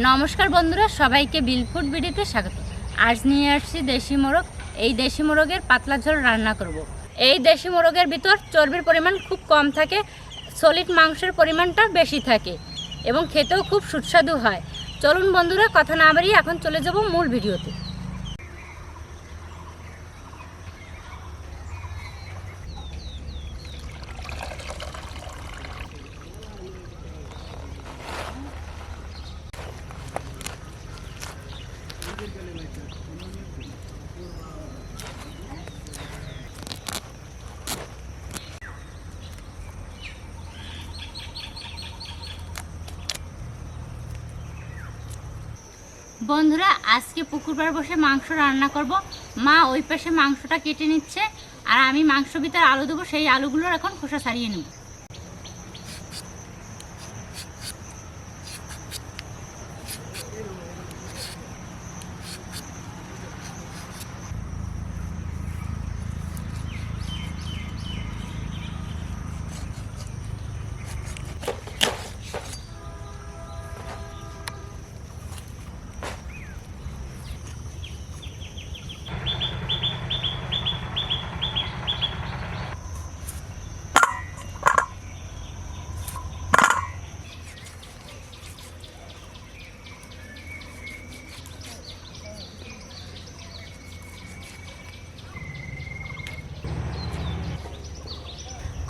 নমস্কার বন্ধুরা, সবাইকে বিলফুড বিডিতে স্বাগত। আজ নিয়ে আসছি দেশি মোরগ। এই দেশি মোরগের পাতলা ঝোল রান্না করব। এই দেশি মোরগের ভিতর চর্বির পরিমাণ খুব কম থাকে, সলিড মাংসের পরিমাণটা বেশি থাকে এবং খেতেও খুব সুস্বাদু হয়। চলুন বন্ধুরা, কথা না বাড়িয়ে এখন চলে যাব মূল ভিডিওতে। বন্ধুরা, আজকে পুকুর পাড় বসে মাংস রান্না করব। মা ওই পাশে মাংসটা কেটে নিচ্ছে, আর আমি মাংস ভিতরে আলু দেবো, সেই আলুগুলোর এখন খোসা ছাড়িয়ে নেব।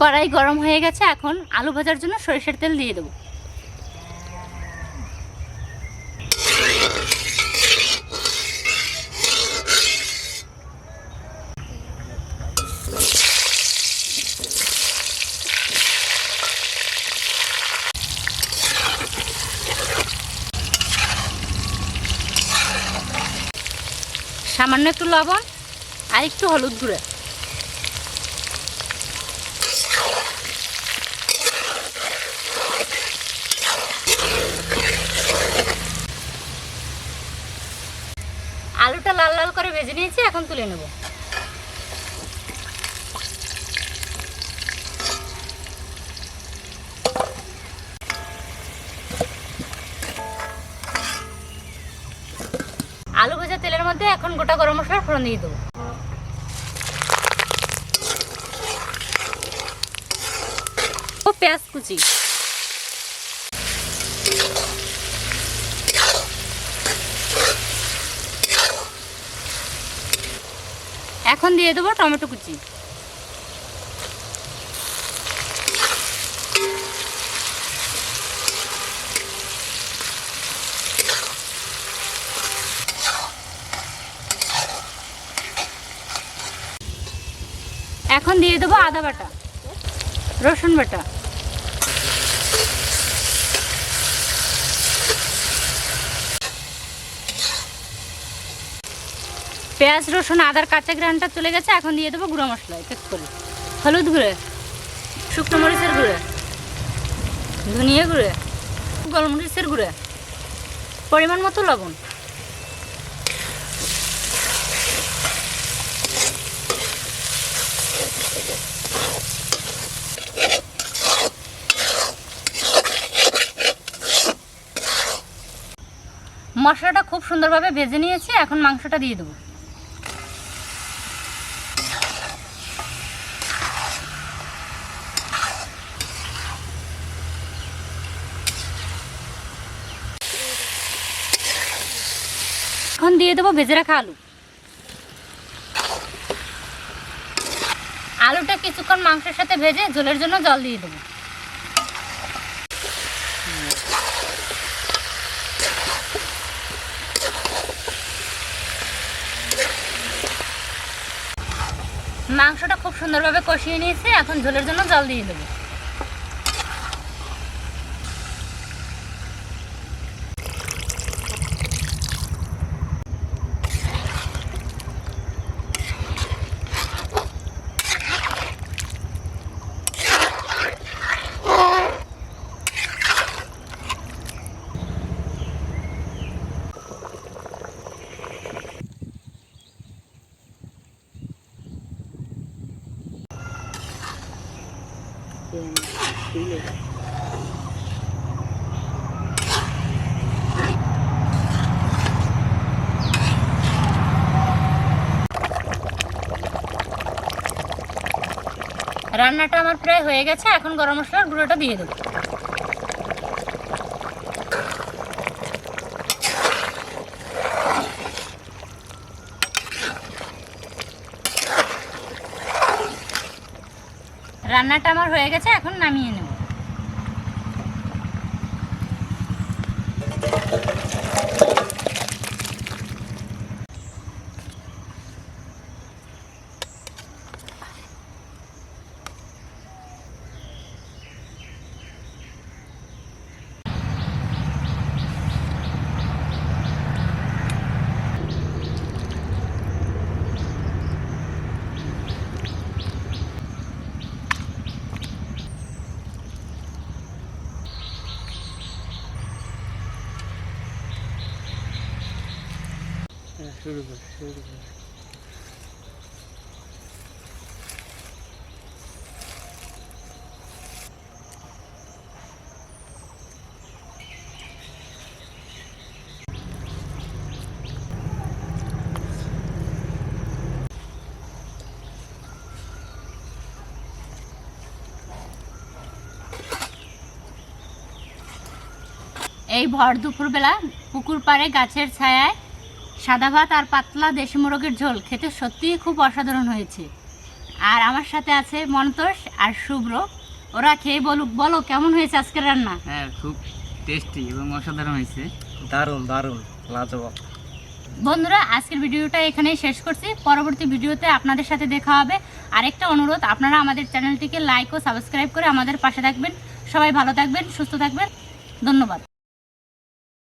কড়াই গরম হয়ে গেছে, এখন আলু ভাজার জন্য সরিষার তেল দিয়ে দেবো। সামান্য একটু লবণ আর একটু হলুদ গুঁড়ো আলুটা লাল লাল করে ভেজে নিয়েছি, এখন তুলে নেব। আলু ভাজা তেলের মধ্যে এখন গোটা গরম মশলা ফোড়ন দিয়ে দেবো। পেঁয়াজ কুচি। এখন দিয়ে দেবো টমেটো কুচি। এখন দিয়ে দেবো আদা বাটা রসুন বাটা। পেঁয়াজ, রসুন, আদার কাঁচা গ্রানটা চলে গেছে, এখন দিয়ে দেবো গুঁড়ো মশলা, এক করে। হলুদ গুঁড়ো, শুকনো মরিচের গুঁড়ো, ধনিয়া গুঁড়ো গোলমরিচের গুঁড়ো, পরিমাণ মতো লবণ। মশলাটা খুব সুন্দরভাবে ভেজে নিয়েছি, এখন মাংসটা দিয়ে দেবো। দিয়ে দেবো, ভেজে রাখা আলু। আলুটা কিছুক্ষণ মাংসের সাথে ভেজে ঝোলের জন্য জল দিয়ে দেবো। মাংসটা খুব সুন্দরভাবে কষিয়ে নিয়েছে, এখন ঝোলের জন্য জল দিয়ে দেবো। রান্নাটা আমার প্রায় হয়ে গেছে এখন গরম মশলার গুঁড়োটা দিয়ে দেবো। রান্নাটা আমার হয়ে গেছে এখন নামিয়ে নেব। এই ভর দুপুরবেলা পুকুর পাড়ে গাছের ছায়ায় সাদা ভাত আর পাতলা দেশি মোরগের ঝোল খেতে সত্যিই খুব অসাধারণ হয়েছে। আর আমার সাথে আছে মন্তোষ আর শুভ্র। ওরা খেয়ে বলুক বলো কেমন হয়েছে আজকের রান্না? হ্যাঁ খুব টেস্টি এবং অসাধারণ হয়েছে। দারুণ দারুণ লাজবাব। বন্ধুরা আজকের ভিডিওটা এখানেই শেষ করছি। পরবর্তী ভিডিওতে আপনাদের সাথে দেখা হবে। আরেকটা অনুরোধ আপনারা আমাদের চ্যানেলটিকে লাইক ও সাবস্ক্রাইব করে আমাদের পাশে থাকবেন। সবাই ভালো থাকবেন সুস্থ থাকবেন। ধন্যবাদ।